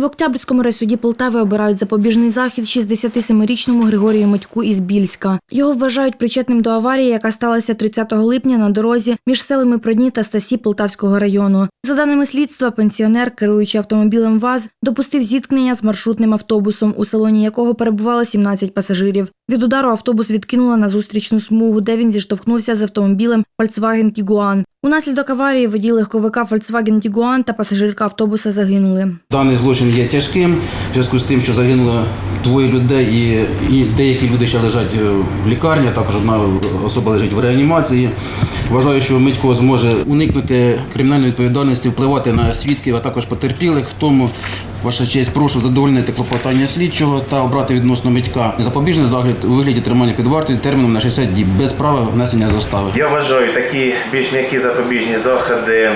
В Октябрьському райсуді Полтави обирають запобіжний захід 67-річному Григорію Митьку із Більська. Його вважають причетним до аварії, яка сталася 30 липня на дорозі між селами Продні та Стасі Полтавського району. За даними слідства, пенсіонер, керуючи автомобілем ВАЗ, допустив зіткнення з маршрутним автобусом, у салоні якого перебувало 17 пасажирів. Від удару автобус відкинуло на зустрічну смугу, де він зіштовхнувся з автомобілем Volkswagen Tiguan. Унаслідок аварії водій легковика Volkswagen Tiguan та пасажирка автобуса загинули. Даний злочин є тяжким в зв'язку з тим, що загинуло двоє людей, і, і деякі люди ще лежать е, в лікарні. Також одна особа лежить в реанімації. Вважаю, що Митько зможе уникнути кримінальної відповідальності, впливати на свідків, а також потерпілих. Тому ваша честь, прошу задовольнити клопотання слідчого та обрати відносно Митька запобіжний загляд у вигляді тримання під вартою терміном на 60 діб без права внесення застави. Я вважаю такі більш м'які запобіжні заходи,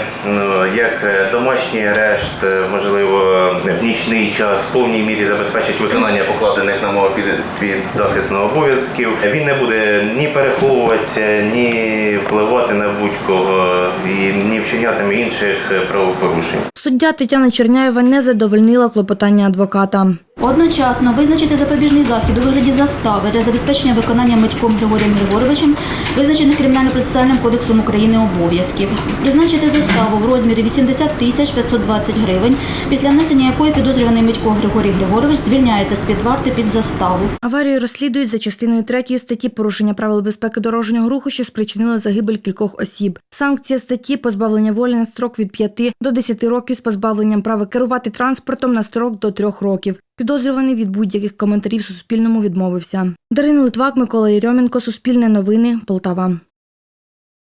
як е, домашній арешт, е, можливо, в нічний час, в повній мірі забезпечить виконання покладених на мого під, під захисного обов'язків. Він не буде ні переховуватися, ні впливати на будь-кого і ні вчинятиме інших е, правопорушень. Суддя Тетяна Черняєва не задовольнила клопотання адвоката. Одночасно визначити запобіжний захід у вигляді застави для забезпечення виконання Митьком Григорієм Григоровичем, визначених Кримінально-процесуальним кодексом України обов'язків, призначити заставу в розмірі 80 тисяч 520 гривень, після внесення якої підозрюваний Митько Григорій Григорович звільняється з-під варти під заставу. Аварію розслідують за частиною 3 статті порушення правил безпеки дорожнього руху, що спричинило загибель кількох осіб. Санкція статті позбавлення волі на строк від 5 до 10 років з позбавленням права керувати транспортом на строк до 3 років. Підозрюваний від будь-яких коментарів Суспільному відмовився. Дарина Литвак, Микола Єрьоменко, Суспільне новини, Полтава.